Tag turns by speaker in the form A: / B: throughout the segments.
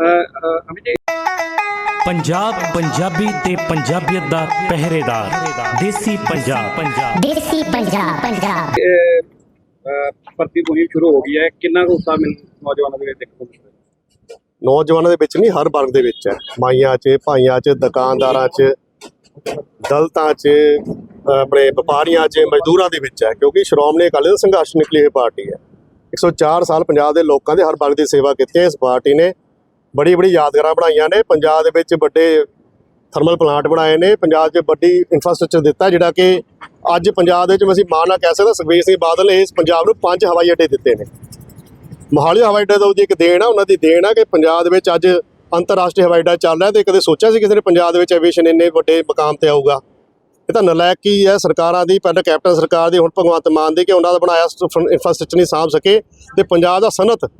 A: ਜੀ
B: ਪੰਜਾਬ ਪੰਜਾਬੀ ਤੇ ਪੰਜਾਬੀਅਤ ਦਾ ਪਹਿਰੇਦਾਰ ਦੇਸੀ ਪੰਜਾਬ। ਪੰਜਾਬ
C: ਦੇਸੀ ਪੰਜਾਬ ਪੰਜਾਬ।
A: ਭਰਤੀ ਮੁਹਿੰਮ ਸ਼ੁਰੂ ਹੋ ਗਈ ਹੈ। ਕਿੰਨਾ ਕੁ ਉਤਸ਼ਾਹ ਮਿਲ ਨੌਜਵਾਨਾਂ ਦੇ ਵਿੱਚ ਦੇਖੋ
D: ਨੌਜਵਾਨਾਂ ਦੇ ਵਿੱਚ ਨਹੀਂ ਹਰ ਵਰਗ ਦੇ ਵਿੱਚ ਹੈ। ਮਾਈਆਂ 'ਚ ਭਾਈਆਂ 'ਚ ਦੁਕਾਨਦਾਰਾਂ 'ਚ ਦਲਤਾਂ 'ਚ ਆਪਣੇ ਵਪਾਰੀਆਂ 'ਚ ਮਜ਼ਦੂਰਾਂ ਦੇ ਵਿੱਚ ਹੈ। ਕਿਉਂਕਿ ਸ਼੍ਰੋਮਣੀ ਅਕਾਲੀ ਦਲ ਸੰਘਰਸ਼ ਨਿਕਲੀ ਹੋਈ ਪਾਰਟੀ ਹੈ। 104 ਸਾਲ ਪੰਜਾਬ ਦੇ ਲੋਕਾਂ ਦੇ ਹਰ ਵਰਗ ਦੀ ਸੇਵਾ ਕੀਤੀ ਹੈ। ਇਸ ਪਾਰਟੀ ਨੇ ਬੜੀ ਬੜੀ ਯਾਦਗਾਰਾਂ ਬਣਾਈਆਂ ਨੇ। ਪੰਜਾਬ ਦੇ ਵਿੱਚ ਵੱਡੇ ਥਰਮਲ ਪਲਾਂਟ ਬਣਾਏ ਨੇ। ਪੰਜਾਬ 'ਚ ਵੱਡੀ ਇਨਫਰਾਸਟ੍ਰਕਚਰ ਦਿੱਤਾ ਜਿਹੜਾ ਕਿ ਅੱਜ ਪੰਜਾਬ ਦੇ ਵਿੱਚ ਅਸੀਂ ਮਾਣ ਨਾਲ ਕਹਿ ਸਕਦੇ ਸੁਖਬੀਰ ਸਿੰਘ ਬਾਦਲ ਨੇ ਇਸ ਪੰਜਾਬ ਨੂੰ ਪੰਜ ਹਵਾਈ ਅੱਡੇ ਦਿੱਤੇ ਨੇ। ਮੋਹਾਲੀ ਹਵਾਈ ਅੱਡਾ ਤਾਂ ਉਹਦੀ ਇੱਕ ਦੇਣ ਆ, ਉਹਨਾਂ ਦੀ ਦੇਣ ਆ ਕਿ ਪੰਜਾਬ ਦੇ ਵਿੱਚ ਅੱਜ ਅੰਤਰਰਾਸ਼ਟਰੀ ਹਵਾਈ ਅੱਡਾ ਚੱਲ ਰਿਹਾ ਤੇ ਕਦੇ ਸੋਚਿਆ ਸੀ ਕਿਸੇ ਨੇ ਪੰਜਾਬ ਦੇ ਵਿੱਚ ਐਵੀਏਸ਼ਨ ਇੰਨੇ ਵੱਡੇ ਮਕਾਮ ਤੇ ਆਊਗਾ? ਇਹ ਤਾਂ ਨਲਾਇਕੀ ਹੈ? ਸਰਕਾਰਾਂ ਦੀ, ਪਹਿਲਾਂ ਕੈਪਟਨ ਸਰਕਾਰ ਦੀ, ਹੁਣ ਭਗਵੰਤ ਮਾਨ ਦੀ ਕਿ ਉਹਨਾਂ ਦਾ ਬਣਾਇਆ ਇਨਫਰਾਸਟ੍ਰਕਚਰ ਨਹੀਂ ਸਾਂਭ ਸਕੇ ਤੇ ਪੰਜਾਬ ਦਾ ਸਨਅਤ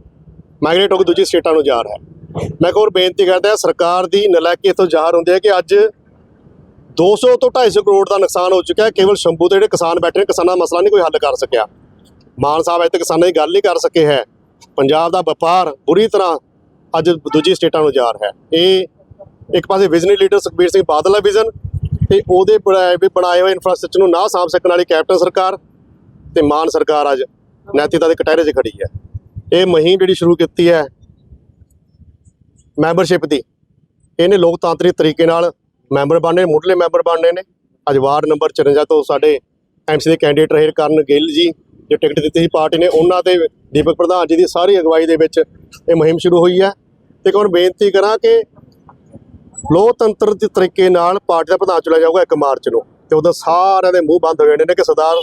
D: ਮਾਈਗ੍ਰੇਟ ਹੋ ਕੇ ਦੂਜੀ ਸਟੇਟਾਂ ਨੂੰ ਜਾ ਰਿਹਾ ਹੈ। ਮੈਂ ਇੱਕ ਹੋਰ ਬੇਨਤੀ ਕਰਦਾ ਸਰਕਾਰ ਦੀ ਨਲਾਇਕੀ ਇੱਥੋਂ ਜ਼ਾਹਰ ਹੁੰਦੀ ਹੈ ਕਿ ਅੱਜ 200 ਤੋਂ 250 ਕਰੋੜ ਦਾ ਨੁਕਸਾਨ ਹੋ ਚੁੱਕਾ ਹੈ। ਕੇਵਲ ਸ਼ੰਭੂ ਦੇ ਜਿਹੜੇ ਕਿਸਾਨ ਬੈਠੇ ਨੇ, ਕਿਸਾਨਾਂ ਦਾ ਮਸਲਾ ਨਹੀਂ ਕੋਈ ਹੱਲ ਕਰ ਸਕਿਆ। ਮਾਨ ਸਾਹਿਬ ਅਜੇ ਤੱਕ ਕਿਸਾਨਾਂ ਦੀ ਗੱਲ ਨਹੀਂ ਕਰ ਸਕੇ ਹੈ। ਪੰਜਾਬ ਦਾ ਵਪਾਰ ਬੁਰੀ ਤਰ੍ਹਾਂ ਅੱਜ ਦੂਜੀ ਸਟੇਟਾਂ ਨੂੰ ਜਾ ਰਿਹਾ ਹੈ। ਇਹ ਇੱਕ ਪਾਸੇ ਵਿਜ਼ਨਰੀ ਲੀਡਰ ਸੁਖਬੀਰ ਸਿੰਘ ਬਾਦਲ ਦਾ ਵਿਜ਼ਨ ਤੇ ਉਹਦੇ ਬਣਾਏ ਵੀ ਬਣਾਏ ਹੋਏ ਇਨਫਰਾਸਟ੍ਰਕਚਰ ਨੂੰ ਨਾ ਸਾਂਭ ਸਕਣ ਵਾਲੀ ਕੈਪਟਨ ਸਰਕਾਰ ਤੇ ਮਾਨ ਸਰਕਾਰ ਅੱਜ ਨੈਤਿਕਤਾ ਦੇ ਕਟਹਿਰੇ 'ਚ ਖੜੀ ਹੈ। ਇਹ ਮੁਹਿੰਮ ਜਿਹੜੀ ਸ਼ੁਰੂ ਕੀਤੀ ਹੈ ਮੈਂਬਰਸ਼ਿਪ ਦੀ। ਇਹਨੇ ਲੋਕਤਾਂਤਰਿਕ ਤਰੀਕੇ ਨਾਲ ਮੈਂਬਰ ਬਣਨੇ, ਮੁੱਢਲੇ ਮੈਂਬਰ ਬਣਨੇ ਨੇ। ਅੱਜ ਵਾਰਡ ਨੰਬਰ 54 ਤੋਂ ਸਾਡੇ ਐਮਸੀ ਦੇ ਕੈਂਡੀਡੇਟ ਰਹੇ ਕਰਨ ਗਿੱਲ ਜੀ, ਜੋ ਟਿਕਟ ਦਿੱਤੀ ਸੀ ਪਾਰਟੀ ਨੇ, ਉਹਨਾਂ ਦੇ ਦੀਪਕ ਪ੍ਰਧਾਨ ਜੀ ਦੀ ਸਾਰੀ ਅਗਵਾਈ ਦੇ ਵਿੱਚ ਇਹ ਮੁਹਿੰਮ ਸ਼ੁਰੂ ਹੋਈ ਹੈ। ਤੇ ਹੁਣ ਬੇਨਤੀ ਕਰਾਂ ਕਿ ਲੋਕਤੰਤਰ ਦੇ ਤਰੀਕੇ ਨਾਲ ਪਾਰਟੀ ਦਾ ਪ੍ਰਧਾਨ ਚੁਣਿਆ ਜਾਊਗਾ 1 ਮਾਰਚ ਨੂੰ। ਤੇ ਉਦੋਂ ਸਾਰਿਆਂ ਦੇ ਮੂੰਹ ਬੰਦ ਹੋ ਜਾਣੇ ਨੇ ਕਿ ਸਰਦਾਰ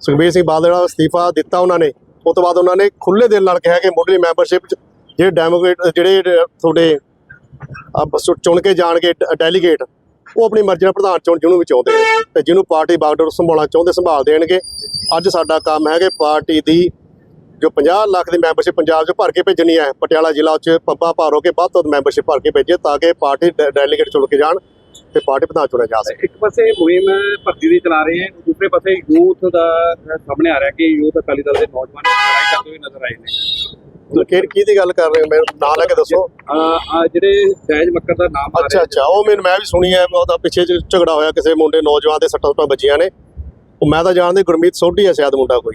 D: ਸੁਖਬੀਰ ਸਿੰਘ ਬਾਦਲ ਦਾ ਅਸਤੀਫਾ ਦਿੱਤਾ ਉਹਨਾਂ ਨੇ। ਉਸ ਤੋਂ ਬਾਅਦ ਉਹਨਾਂ ਨੇ ਖੁੱਲੇ ਦਿਲ ਨਾਲ ਕਿਹਾ ਕਿ ਮੁੱਢਲੀ ਮੈਂਬਰਸ਼ਿਪ ਚ ਜਿਹੜੇ ਡੈਮੋਕ੍ਰੇਟ ਜਿਹੜੇ ਤੁਹਾਡੇ ਚੁਣ ਕੇ ਜਾਣਗੇ ਡੈਲੀਗੇਟ ਉਹ ਆਪਣੀ ਮਰਜ਼ੀ ਨਾਲ ਪ੍ਰਧਾਨ ਚੁਣ, ਜਿਹਨੂੰ ਵੀ ਚਾਹੁੰਦੇ ਤੇ ਜਿਹਨੂੰ ਪਾਰਟੀ ਬਾਗਡੋਰ ਸੰਭਾਲਣਾ ਚਾਹੁੰਦੇ, ਸੰਭਾਲ ਦੇਣਗੇ। ਅੱਜ ਸਾਡਾ ਕੰਮ ਹੈ ਕਿ ਪਾਰਟੀ ਦੀ ਜੋ 50 ਲੱਖ ਦੀ ਮੈਂਬਰਸ਼ਿਪ ਪੰਜਾਬ 'ਚ ਭਰ ਕੇ ਭੇਜਣੀ ਹੈ, ਪਟਿਆਲਾ ਜ਼ਿਲ੍ਹਾ 'ਚ ਪੱਪਾ ਹੋ ਕੇ ਵੱਧ ਤੋਂ ਵੱਧ ਮੈਂਬਰਸ਼ਿਪ ਭਰ ਕੇ ਭੇਜੇ ਤਾਂ ਕਿ ਪਾਰਟੀ ਡੈਲੀਗੇਟ ਚੁਣ ਕੇ ਜਾਣ ਤੇ ਪਾਰਟੀ ਪ੍ਰਧਾਨ ਚੁਣਿਆ ਜਾ ਸਕੇ।
A: ਇੱਕ ਪਾਸੇ ਮੁਹਿੰਮ ਭਰਤੀ ਦੀ ਚਲਾ ਰਹੇ ਹੈ ਦੂਸਰੇ ਪਾਸੇ ਯੂਥ ਦਾ ਸਾਹਮਣੇ ਆ ਰਿਹਾ ਕਿ ਯੂਥ ਅਕਾਲੀ ਦਲ ਦੇ ਨੌਜਵਾਨ ਲੜਾਈ ਕਰਦੇ ਹੋਏ ਨਜ਼ਰ ਆਏ ਨੇ
D: ਕਿਹੜੀ ਕੀ ਦੀ ਗੱਲ ਕਰ ਰਹੇ ਹੋ? ਮੈਨੂੰ ਨਾਂ ਲੈ ਕੇ ਦੱਸੋ।
A: ਆਹ ਜਿਹੜੇ ਸਹਿਜ ਮੱਕਰ ਦਾ ਨਾਮ ਆ
D: ਅੱਛਾ ਅੱਛਾ। ਉਹ ਮੈਨੂੰ ਮੈਂ ਵੀ ਸੁਣੀ ਹੈ ਉਹਦਾ ਪਿੱਛੇ ਝਗੜਾ ਹੋਇਆ ਕਿਸੇ ਮੁੰਡੇ ਨੌਜਵਾਨ ਦੇ ਸੱਟਾਂ ਸੁੱਟਾਂ ਵੱਜੀਆਂ ਨੇ। ਉਹ ਮੈਂ ਤਾਂ ਜਾਣਦੀ ਗੁਰਮੀਤ ਸੋਢੀ ਹੈ ਸ਼ਾਇਦ ਮੁੰਡਾ ਕੋਈ।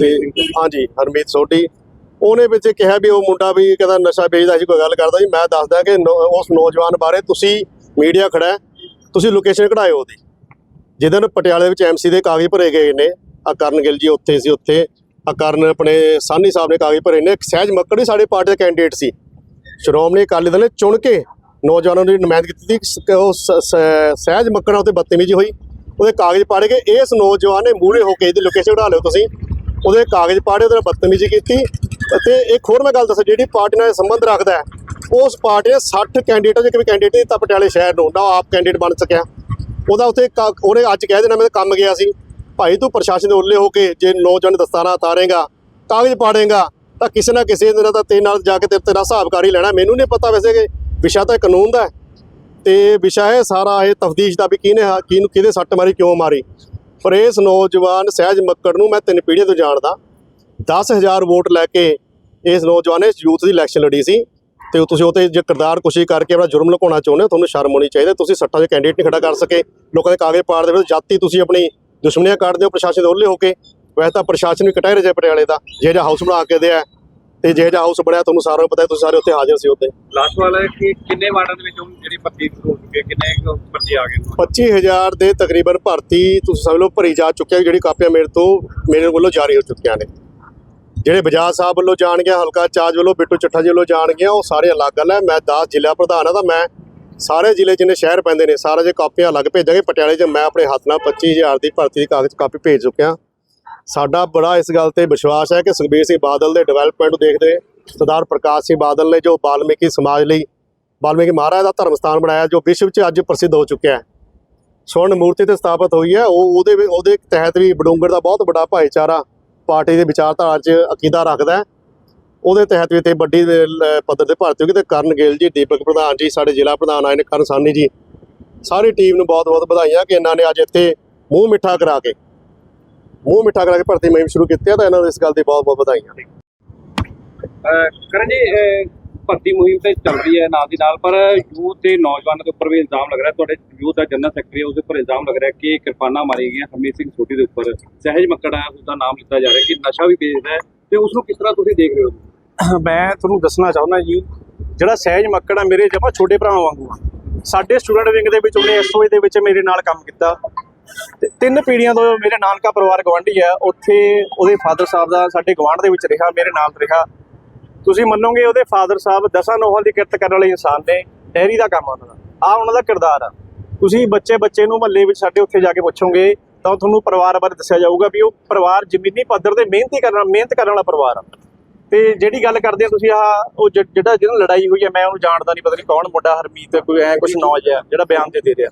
D: ਤੇ ਹਾਂਜੀ ਹਰਮੀਤ ਸੋਢੀ। ਉਹਨੇ ਵਿੱਚ ਕਿਹਾ ਵੀ ਉਹ ਮੁੰਡਾ ਵੀ ਕਹਿੰਦਾ ਨਸ਼ਾ ਵੇਚਦਾ ਸੀ ਕੋਈ ਗੱਲ ਕਰਦਾ ਜੀ ਮੈਂ ਦੱਸਦਾ ਕਿ ਨੌ- ਉਸ ਨੌਜਵਾਨ ਬਾਰੇ ਤੁਸੀਂ ਮੀਡੀਆ ਖੜਾ ਤੁਸੀਂ ਲੋਕੇਸ਼ਨ ਕਢਾਇਓ ਉਹਦੀ। ਜਿਹਦੇ ਪਟਿਆਲੇ ਵਿੱਚ ਐਮਸੀ ਦੇ ਕਾਗਜ਼ ਭਰੇ ਗਏ ਨੇ। ਆ ਕਰਨ ਗਿੱਲ ਜੀ ਉੱਥੇ ਸੀ ਉੱਥੇ। ਆ ਕਰਨ ਆਪਣੇ ਸਾਨੀ ਸਾਹਿਬ ਨੇ ਕਾਗਜ਼ ਭਰੇ ਨੇ। ਸਹਿਜ ਮੱਕੜ ਵੀ ਸਾਡੇ ਪਾਰਟੀ ਦਾ ਕੈਂਡੀਡੇਟ ਸੀ। ਸ਼੍ਰੋਮਣੀ ਅਕਾਲੀ ਦਲ ਨੇ ਚੁਣ ਕੇ ਨੌਜਵਾਨਾਂ ਦੀ ਨੁਮਾਇੰਦਗੀ ਕੀਤੀ ਸੀ। ਉਹ ਸਹਿਜ ਮੱਕੜਾਂ ਉੱਤੇ ਬਦਤਮੀਜ਼ੀ ਹੋਈ। ਉਹਦੇ ਕਾਗਜ਼ ਪਾੜੇ ਗਏ। ਇਸ ਨੌਜਵਾਨ ਨੇ ਮੂਹਰੇ ਹੋ ਕੇ ਇਹਦੀ ਲੋਕੇਸ਼ਨ ਕਢਾ ਲਿਓ ਤੁਸੀਂ। ਉਹਦੇ ਕਾਗਜ਼ ਪਾੜੇ ਉਹਦੇ ਨਾਲ ਬਦਤਮੀਜ਼ੀ ਕੀਤੀ। ਅਤੇ ਇੱਕ ਹੋਰ ਮੈਂ ਗੱਲ ਦੱਸਾਂ ਜਿਹੜੀ ਪਾਰਟੀ ਨਾਲ ਸੰਬੰਧ ਰੱਖਦਾ ਹੈ, ਉਸ ਪਾਰਟੀ ਨੇ 60 ਕੈਂਡੀਡੇਟਾਂ ਚ ਇੱਕ ਵੀ ਕੈਂਡੀਡੇਟ ਦਿੱਤਾ ਪਟਿਆਲੇ ਸ਼ਹਿਰ ਨੂੰ ਨਾ ਆਪ ਕੈਂਡੀਡੇਟ ਬਣ ਸਕਿਆ। ਉਹਦਾ ਉੱਥੇ ਕਾ- ਉਹਨੇ ਅੱਜ ਕਹਿ ਦੇਣਾ ਮੈਂ ਕੰਮ ਗਿਆ ਸੀ। ਭਾਈ ਤੂੰ ਪ੍ਰਸ਼ਾਸਨ ਦੇ ਉੱਲੇ ਹੋ ਕੇ ਜੇ ਨੌਜਵਾਨ ਦਸਤਾਨਾ ਉਤਾਰੇਗਾ, ਕਾਗਜ਼ ਪਾੜੇਗਾ, ਤਾਂ ਕਿਸੇ ਨਾ ਕਿਸੇ ਦਿਨ ਤਾਂ ਤੇਰੇ ਨਾਲ ਜਾ ਕੇ ਤੇ ਤੇਰਾ ਹਿਸਾਬਕਾਰੀ ਲੈਣਾ। ਮੈਨੂੰ ਨਹੀਂ ਪਤਾ ਵੈਸੇ ਕਿ ਵਿਸ਼ਾ ਤਾਂ ਕਾਨੂੰਨ ਦਾ ਹੈ। ਤੇ ਵਿਸ਼ਾ ਹੈ ਸਾਰਾ ਇਹ ਤਫਦੀਸ਼ ਦਾ ਵੀ ਕਿਹਨੇ ਕਿਹਨੂੰ ਕਿਹਦੇ ਸੱਟ ਮਾਰੀ, ਕਿਉਂ ਮਾਰੀ। ਪਰ ਇਸ ਨੌਜਵਾਨ ਸਹਿਜ ਮੱਕੜ ਨੂੰ ਮੈਂ ਤਿੰਨ ਪੀੜ੍ਹੀਆਂ ਤੋਂ ਜਾਣਦਾ। 10000 ਵੋਟ ਲੈ ਕੇ ਇਸ ਨੌਜਵਾਨ ਨੇ ਯੂਥ ਦੀ ਇਲੈਕਸ਼ਨ ਲੜੀ ਸੀ। ਤੇ ਤੁਸੀਂ ਉਹ ਤੇ ਜੇ ਕਿਰਦਾਰ ਕੁਸ਼ੀ ਕਰਕੇ ਆਪਣਾ ਜੁਰਮ ਲੁਕਾਉਣਾ ਚਾਹੁੰਦੇ ਹੋ, ਤੁਹਾਨੂੰ ਸ਼ਰਮ ਹੋਣੀ ਚਾਹੀਦੀ ਤੁਸੀਂ ਸੱਟਾਂ 'ਚ ਕੈਂਡੀਡੇਟ ਨਹੀਂ ਖੜਾ ਕਰ ਸਕੇ। ਲੋਕਾਂ ਦੇ ਕਾਗਜ਼ ਪਾੜ ਦੇ ਵਿੱਚ ਜਾਤੀ ਤੁਸੀਂ ਆਪਣੀ ਦੁਸ਼ਮਣੀਆਂ ਕੱਢਦੇ ਹੋ ਪ੍ਰਸ਼ਾਸਨ ਦੇ ਉੱਲੇ ਹੋ ਕੇ ਵੈਸੇ ਤਾਂ ਪ੍ਰਸ਼ਾਸਨ ਵੀ ਕਟਾਏ ਰਜੇ ਪਟਿਆਲੇ ਦਾ ਜੇ ਜਿਹਾ ਹਾਊਸ ਬਣਾ ਕੇ ਦਿਆ ਤੇ ਜੇ ਜਿਹਾ ਹਾਊਸ ਬਣਿਆ ਤੁਹਾਨੂੰ ਸਾਰਿਆਂ ਨੂੰ ਪਤਾ ਹੈ ਤੁਸੀਂ ਸਾਰੇ ਉੱਥੇ ਹਾਜ਼ਰ ਸੀ ਉੱਤੇ
A: ਲਾਸਟ ਵਾਲਾ ਹੈ ਕਿ ਕਿੰਨੇ ਵਾਰਡਾਂ ਦੇ ਵਿੱਚ ਜਿਹੜੀ ਭਰਤੀ ਹੋ ਚੁੱਕੀ ਹੈ ਕਿੰਨੇ ਭਰਤੀ ਆ ਗਏ? ਨੇ
D: 25000 ਦੇ ਤਕਰੀਬਨ ਭਰਤੀ ਤੁਸੀਂ ਸਮਝ ਲਓ ਭਰੀ ਜਾ ਚੁੱਕਿਆ ਜਿਹੜੀ ਕਾਪੀਆਂ ਮੇਰੇ ਤੋਂ ਮੇਰੇ ਵੱਲੋਂ ਜਾਰੀ ਹੋ ਚੁੱਕੀਆਂ ਨੇ। ਜਿਹੜੇ ਬਜਾਜ ਸਾਹਿਬ ਵੱਲੋਂ ਜਾਣਗੀਆਂ ਹਲਕਾ ਚਾਰਜ ਵੱਲੋਂ ਬਿੱਟੂ ਚੱਠਾ ਜੀ ਵੱਲੋਂ ਜਾਣਗੀਆਂ ਉਹ ਸਾਰੇ ਅਲੱਗ ਗੱਲ ਹੈ। ਮੈਂ 10 ਜ਼ਿਲ੍ਹਾ ਪ੍ਰਧਾਨ ਹਾਂ ਤਾਂ ਮੈਂ ਸਾਰੇ ਜ਼ਿਲ੍ਹੇ ਜਿੰਨੇ ਸ਼ਹਿਰ ਪੈਂਦੇ ਨੇ, ਸਾਰਾ ਜੇ ਕਾਪੀਆਂ ਅਲੱਗ ਭੇਜਾਂਗੇ, ਪਟਿਆਲੇ 'ਚ ਮੈਂ ਆਪਣੇ ਹੱਥ ਨਾਲ 25000 ਦੀ ਭਰਤੀ ਦੀ ਕਾਗਜ਼ ਕਾਪੀ ਭੇਜ ਚੁੱਕਿਆ। ਸਾਡਾ ਬੜਾ ਇਸ ਗੱਲ ਤੇ ਵਿਸ਼ਵਾਸ ਹੈ ਕਿ ਸੁਖਬੀਰ ਸਿੰਘ ਬਾਦਲ ਦੇ ਡਿਵੈਲਪਮੈਂਟ ਨੂੰ ਦੇਖਦੇ ਸਰਦਾਰ ਪ੍ਰਕਾਸ਼ ਸਿੰਘ ਬਾਦਲ ਨੇ ਜੋ ਬਾਲਮੀਕੀ ਸਮਾਜ ਲਈ, ਬਾਲਮੀਕੀ ਮਹਾਰਾਜ ਦਾ ਧਰਮ ਸਥਾਨ ਬਣਾਇਆ, ਜੋ ਵਿਸ਼ਵ 'ਚ ਅੱਜ ਪ੍ਰਸਿੱਧ ਹੋ ਚੁੱਕਿਆ ਹੈ। ਸਵਰਨ ਮੂਰਤੀ ਤੇ ਸਥਾਪਿਤ ਹੋਈ ਹੈ, ਉਹ ਉਹਦੇ ਵਿੱਚ- ਉਹਦੇ ਤਹਿਤ ਵੀ ਬਡੂੰਗਰ ਦਾ ਬਹੁਤ ਵੱਡਾ ਭਾਈਚਾਰਾ ਪਾਰਟੀ ਦੇ ਵਿਚਾਰਧਾਰਾ 'ਚ ਅਕੀਦਾ ਰੱਖਦਾ ਹੈ। ਉਹਦੇ ਤਹਿਤ ਵੀ ਤੇ ਵੱਡੀ ਪੱਧਰ ਤੇ ਭਰਤੀ ਹੋਈ ਕਰਨ ਗਿੱਲ ਜੀ, ਦੀਪਕ ਪ੍ਰਧਾਨ ਜੀ, ਸਾਡੇ ਜ਼ਿਲ੍ਹਾ ਪ੍ਰਧਾਨ ਆਏ ਨੇ ਕਰਨ ਸਾਨੀ ਜੀ। ਸਾਰੀ ਟੀਮ ਨੂੰ ਬਹੁਤ ਬਹੁਤ ਵਧਾਈਆਂ ਕਿ ਇਹਨਾਂ ਨੇ ਅੱਜ ਇੱਥੇ ਮੂੰਹ ਮਿੱਠਾ ਕਰਾ ਕੇ, ਮੂੰਹ ਮਿੱਠਾ ਕਰਾ ਕੇ ਭਰਤੀ ਮੁਹਿੰਮ ਸ਼ੁਰੂ ਕੀਤੀ ਹੈ ਤਾਂ ਇਹਨਾਂ ਨੂੰ ਇਸ ਗੱਲ ਦੀ ਬਹੁਤ ਬਹੁਤ ਵਧਾਈਆਂ
A: ਕਰਨ ਜੀ ਭਰਤੀ ਮੁਹਿੰਮ ਤੇ ਚੱਲਦੀ ਹੈ ਨਾਲ ਦੀ ਨਾਲ, ਪਰ ਯੂਥ ਤੇ ਨੌਜਵਾਨਾਂ ਦੇ ਉੱਪਰ ਵੀ ਇਲਜ਼ਾਮ ਲੱਗ ਰਿਹਾ। ਤੁਹਾਡੇ ਯੂਥ ਦਾ ਜਨਰਲ ਸੈਕਟਰੀ ਹੈ ਉਹਦੇ ਉੱਪਰ ਇਲਜ਼ਾਮ ਲੱਗ ਰਿਹਾ ਕਿ ਕਿਰਪਾਨਾਂ ਮਾਰੀਆਂ ਗਈਆਂ। ਹਰਮੀਤ ਸਿੰਘ ਸੋਢੀ ਦੇ ਉੱਪਰ ਸਹਿਜ ਮੱਕੜ ਹੈ ਉਹਦਾ ਨਾਮ ਲਿੱਤਾ ਜਾ ਰਿਹਾ ਕਿ ਨਸ਼ਾ ਵੀ ਵੇਚਦਾ ਹੈ। ਤੇ ਉਸ ਨੂੰ ਕਿਸ ਤਰ੍ਹਾਂ ਤੁਸੀਂ ਦੇਖ ਰਹੇ ਹੋ?
E: ਮੈਂ ਤੁਹਾਨੂੰ ਦੱਸਣਾ ਚਾਹੁੰਦਾ ਜੀ, ਜਿਹੜਾ ਸਹਿਜ ਮੱਕੜ ਆ ਮੇਰੇ ਜਮਾ ਛੋਟੇ ਭਰਾ ਵਾਂਗੂ ਆ। ਸਾਡੇ ਸਟੂਡੈਂਟ ਵਿੰਗ ਦੇ ਵਿੱਚ ਉਹਨੇ ਐਸਓਏ ਦੇ ਵਿੱਚ ਮੇਰੇ ਨਾਲ ਕੰਮ ਕੀਤਾ। ਤੇ ਤਿੰਨ ਪੀੜ੍ਹੀਆਂ ਤੋਂ ਮੇਰੇ ਨਾਨਕਾ ਪਰਿਵਾਰ ਗਵਾਂਢੀ ਆ, ਉੱਥੇ ਉਹਦੇ ਫਾਦਰ ਸਾਹਿਬ ਦਾ ਸਾਡੇ ਗਵਾਂਢ ਦੇ ਵਿੱਚ ਰਿਹਾ, ਮੇਰੇ ਨਾਲ ਰਿਹਾ। ਤੁਸੀਂ ਮੰਨੋਗੇ ਉਹਦੇ ਫਾਦਰ ਸਾਹਿਬ ਦਸਾਂ ਨੋਹਾਂ ਦੀ ਕਿਰਤ ਕਰਨ ਵਾਲੇ ਇਨਸਾਨ ਨੇ, ਡੈਰੀ ਦਾ ਕੰਮ ਆ ਉਹਨਾਂ ਦਾ। ਆ ਉਹਨਾਂ ਦਾ ਕਿਰਦਾਰ ਆ। ਤੁਸੀਂ ਬੱਚੇ ਬੱਚੇ ਨੂੰ ਮਹੱਲੇ ਵਿੱਚ ਸਾਡੇ ਉੱਥੇ ਜਾ ਕੇ ਪੁੱਛੋਗੇ ਤਾਂ ਤੁਹਾਨੂੰ ਪਰਿਵਾਰ ਬਾਰੇ ਦੱਸਿਆ ਜਾਊਗਾ ਵੀ ਉਹ ਪਰਿਵਾਰ ਜ਼ਮੀਨੀ ਪੱਧਰ ਤੇ ਮਿਹਨਤੀ ਕਰਨ ਮਿਹਨਤ ਕਰਨ ਵਾਲਾ ਪਰਿਵਾਰ ਆ। ਤੇ ਜਿਹੜੀ ਗੱਲ ਕਰਦੇ ਆ ਤੁਸੀਂ ਆ ਉਹ ਜਿਹੜਾ ਜਿਹਨਾਂ ਲੜਾਈ ਹੋਈ ਹੈ ਮੈਂ ਉਹਨੂੰ ਜਾਣਦਾ ਨਹੀਂ, ਪਤਾ ਨਹੀਂ ਕੌਣ ਮੁੰਡਾ, ਹਰਮੀਤ, ਕੋਈ ਐ ਕੁਝ ਨੌਜ ਹੈ ਜਿਹੜਾ ਬਿਆਨ ਦੇ ਦੇ ਰਿਹਾ।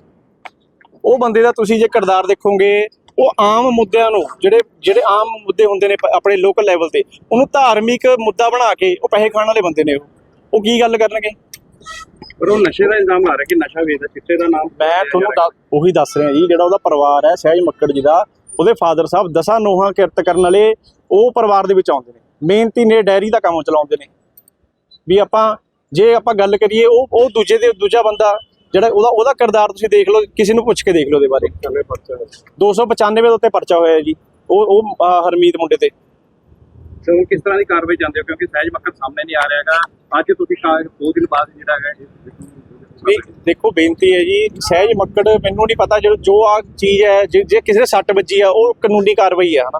E: ਉਹ ਬੰਦੇ ਦਾ ਤੁਸੀਂ ਜੇ ਕਿਰਦਾਰ ਦੇਖੋਗੇ, ਉਹ ਆਮ ਮੁੱਦਿਆਂ ਨੂੰ, ਜਿਹੜੇ ਜਿਹੜੇ ਆਮ ਮੁੱਦੇ ਹੁੰਦੇ ਨੇ ਆਪਣੇ ਲੋਕਲ ਲੈਵਲ ਤੇ, ਉਹਨੂੰ ਧਾਰਮਿਕ ਮੁੱਦਾ ਬਣਾ ਕੇ ਉਹ ਪੈਸੇ ਖਾਣ ਵਾਲੇ ਬੰਦੇ ਨੇ ਉਹ। ਉਹ ਕੀ ਗੱਲ ਕਰਨਗੇ?
A: ਪਰ ਉਹ ਨਸ਼ੇ ਦਾ ਇਲਜ਼ਾਮ ਲਾ ਰਿਹਾ ਕਿ ਨਸ਼ਾ ਵੇਚਦਾ ਚਿੱਟੇ ਦਾ ਨਾਮ
E: ਮੈਂ ਤੁਹਾਨੂੰ ਦੱਸ- ਉਹੀ ਦੱਸ ਰਿਹਾ ਜੀ ਜਿਹੜਾ ਉਹਦਾ ਪਰਿਵਾਰ ਹੈ ਸਹਿਜ ਮੱਕੜ ਜੀ ਦਾ ਉਹਦੇ ਫਾਦਰ ਸਾਹਿਬ ਦਸਾਂ ਨੋਹਾਂ ਕਿਰਤ ਕਰਨ ਵਾਲੇ ਉਹ ਪਰਿਵਾਰ ਦੇ ਵਿੱਚ ਆਉਂਦੇ ਨੇ। ਮਿਹਨਤੀ ਨੇ ਡੈਰੀ ਦਾ ਕੰਮ ਚਲਾਉਂਦੇ ਨੇ। ਵੀ ਆਪਾਂ ਜੇ ਆਪਾਂ ਗੱਲ ਕਰੀਏ ਉਹ ਉਹ ਦੂਜੇ ਦੇ ਦੂਜਾ ਬੰਦਾ ਜਿਹੜਾ ਉਹਦਾ ਉਹਦਾ ਕਿਰਦਾਰ ਤੁਸੀਂ ਦੇਖ ਲਓ ਕਿਸੇ ਨੂੰ ਪੁੱਛ ਕੇ ਦੇਖ ਲਓ ਉਹਦੇ ਬਾਰੇ। 295 ਦੇ ਉੱਤੇ ਪਰਚਾ ਹੋਇਆ ਜੀ। ਉਹ ਉਹ ਅਹ, ਹਰਮੀਤ ਮੁੰਡੇ ਤੇ।
A: ਤੇ ਹੁਣ ਕਿਸ ਤਰ੍ਹਾਂ ਦੀ ਕਾਰਵਾਈ ਜਾਂਦੇ ਹੋ? ਕਿਉਂਕਿ ਸਹਿਜ ਮੱਕੜ ਸਾਹਮਣੇ ਨਹੀਂ ਆ ਰਿਹਾ ਹੈਗਾ। ਅੱਜ ਤੁਸੀਂ ਦੋ ਦਿਨ ਬਾਅਦ ਜਿਹੜਾ ਹੈਗਾ
E: ਵੀ ਦੇਖੋ ਬੇਨਤੀ ਹੈ ਜੀ ਸਹਿਜ ਮੱਕੜ ਮੈਨੂੰ ਨਹੀਂ ਪਤਾ ਜੋ ਜੋ ਆ ਚੀਜ਼ ਹੈ ਜੇ ਕਿਸੇ ਦੇ ਸੱਟ ਵੱਜੀ ਆ ਉਹ ਕਾਨੂੰਨੀ ਕਾਰਵਾਈ ਹੈ ਹਨਾ?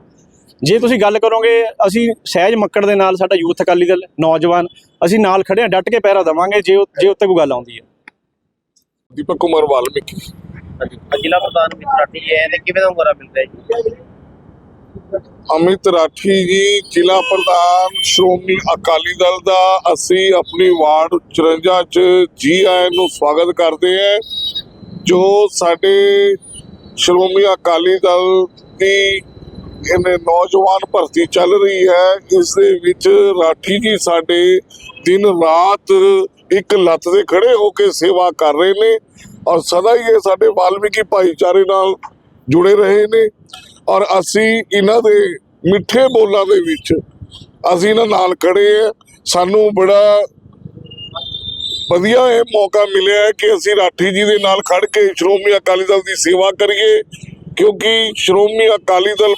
E: ਜੇ ਤੁਸੀਂ ਗੱਲ ਕਰੋਗੇ ਅਸੀਂ ਸਹਿਜ ਮੱਕੜ ਦੇ ਨਾਲ ਸਾਡਾ ਯੂਥ ਅਕਾਲੀ ਦਲ ਨੌਜਵਾਨ ਅਸੀਂ ਨਾਲ ਖੜੇ ਆ ਡਟ ਕੇ ਪਹਿਰਾ ਦੇਵਾਂਗੇ ਜੇ ਜੇ ਉੱਤੇ ਕੋਈ ਗੱਲ ਆਉਂਦੀ ਹੈ।
F: ਦੀਪਕ ਕੁਮਾਰ ਵਾਲਮੀਕੀ।
G: ਜ਼ਿਲ੍ਹਾ ਪ੍ਰਧਾਨ ਮਿੱਤਰਾਟੀ ਹੈ ਤੇ ਕਿਵੇਂ ਦਾ ਹੁੰਗਾਰਾ ਮਿਲਦਾ ਹੈ ਜੀ?
F: ਅਮਿਤ ਰਾਠੀ ਜੀ, ਜ਼ਿਲ੍ਹਾ ਪ੍ਰਧਾਨ, ਸ਼੍ਰੋਮਣੀ ਅਕਾਲੀ ਦਲ ਦਾ, ਅਸੀਂ ਆਪਣੀ ਵਾਰਡ 54 ਚ ਜੀ ਆਇਆਂ ਨੂੰ ਸਵਾਗਤ ਕਰਦੇ ਹਾਂ, ਜੋ ਸਾਡੇ ਸ਼੍ਰੋਮਣੀ ਅਕਾਲੀ ਦਲ ਦੀ ਇਹਨੇ ਨੌਜਵਾਨ ਭਰਤੀ ਚੱਲ ਰਹੀ ਹੈ, ਇਸ ਦੇ ਵਿੱਚ ਰਾਠੀ ਜੀ ਸਾਡੇ ਦਿਨ ਰਾਤ ਇੱਕ ਲੱਤ ਤੇ ਖੜੇ ਹੋ ਕੇ ਸੇਵਾ ਕਰ ਰਹੇ ਨੇ ਔਰ ਸਦਾ ਹੀ ਇਹ ਸਾਡੇ ਵਾਲਮੀਕੀ ਭਾਈਚਾਰੇ ਨਾਲ ਜੁੜੇ ਰਹੇ ਨੇ। ਔਰ ਅਸੀਂ ਇਹਨਾਂ ਦੇ ਮਿੱਠੇ ਬੋਲਾਂ ਦੇ ਵਿੱਚ ਅਸੀਂ ਇਹਨਾਂ ਨਾਲ ਖੜੇ ਆ। ਸਾਨੂੰ ਬੜਾ ਵਧੀਆ ਇਹ ਮੌਕਾ ਮਿਲਿਆ ਹੈ ਕਿ ਅਸੀਂ ਰਾਠੀ ਜੀ ਦੇ ਨਾਲ ਖੜ ਕੇ ਸ਼੍ਰੋਮਣੀ ਅਕਾਲੀ ਦਲ ਦੀ ਸੇਵਾ ਕਰੀਏ, ਕਿਉਂਕਿ ਸ਼੍ਰੋਮਣੀ ਅਕਾਲੀ ਦਲ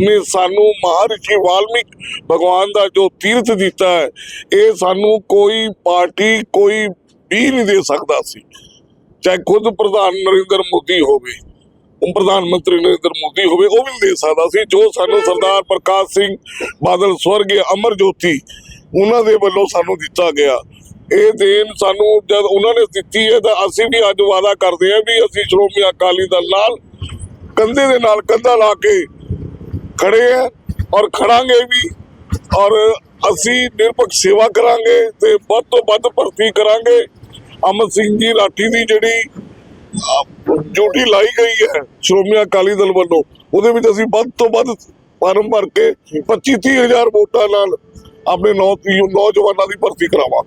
F: ਨੇ ਸਾਨੂੰ ਮਹਾਰਿਸ਼ੀ ਵਾਲਮੀਕ ਭਗਵਾਨ ਦਾ ਜੋ ਤੀਰਥ ਦਿੱਤਾ ਹੈ, ਇਹ ਸਾਨੂੰ ਕੋਈ ਪਾਰਟੀ ਕੋਈ ਵੀ ਨਹੀਂ ਦੇ ਸਕਦਾ ਸੀ, ਚਾਹੇ ਖੁਦ ਪ੍ਰਧਾਨ ਨਰਿੰਦਰ ਮੋਦੀ ਹੋਵੇ। ਪ੍ਰਧਾਨ ਮੰਤਰੀ ਨਰਿੰਦਰ ਮੋਦੀ ਹੋਵੇ, ਉਹ ਵੀ ਦੇ ਸਕਦਾ ਸੀ, ਜੋ ਸਾਨੂੰ ਸਰਦਾਰ ਪ੍ਰਕਾਸ਼ ਸਿੰਘ ਬਾਦਲ, ਸਵਰਗੀ ਅਮਰ ਜੋਤੀ, ਉਹਨਾਂ ਦੇ ਵੱਲੋਂ ਸਾਨੂੰ ਦਿੱਤਾ ਗਿਆ। ਇਹ ਦੇਣ ਸਾਨੂੰ ਜਦ ਉਹਨਾਂ ਨੇ ਦਿੱਤੀ ਹੈ, ਤਾਂ ਅਸੀਂ ਵੀ ਅੱਜ ਵਾਅਦਾ ਕਰਦੇ ਹਾਂ ਵੀ ਅਸੀਂ ਸ਼੍ਰੋਮਣੀ ਅਕਾਲੀ ਦਲ ਨਾਲ ਕੰਧੇ ਦੇ ਨਾਲ ਕੰਧਾ ਲਾ ਕੇ ਖੜੇ ਆ ਔਰ ਖੜਾਂਗੇ ਵੀ ਔਰ ਅਸੀਂ ਨਿਰਪੱਖ ਸੇਵਾ ਕਰਾਂਗੇ ਤੇ ਵੱਧ ਤੋਂ ਵੱਧ ਭਰਤੀ ਕਰਾਂਗੇ। ਅਮਰ ਸਿੰਘ ਜੀ ਰਾਠੀ ਦੀ ਜਿਹੜੀ ਡਿਊਟੀ ਲਾਈ ਗਈ ਹੈ ਸ਼੍ਰੋਮਣੀ ਅਕਾਲੀ ਦਲ ਵੱਲੋਂ। ਉਹਦੇ ਵਿੱਚ ਅਸੀਂ ਵੱਧ ਤੋਂ ਵੱਧ ਫਾਰਮ ਭਰ ਕੇ 25 30 ਹਜ਼ਾਰ ਵੋਟਾਂ ਨਾਲ ਆਪਣੇ ਨੌ ਨੌਜਵਾਨਾਂ ਦੀ ਭਰਤੀ ਕਰਾਵਾਂ।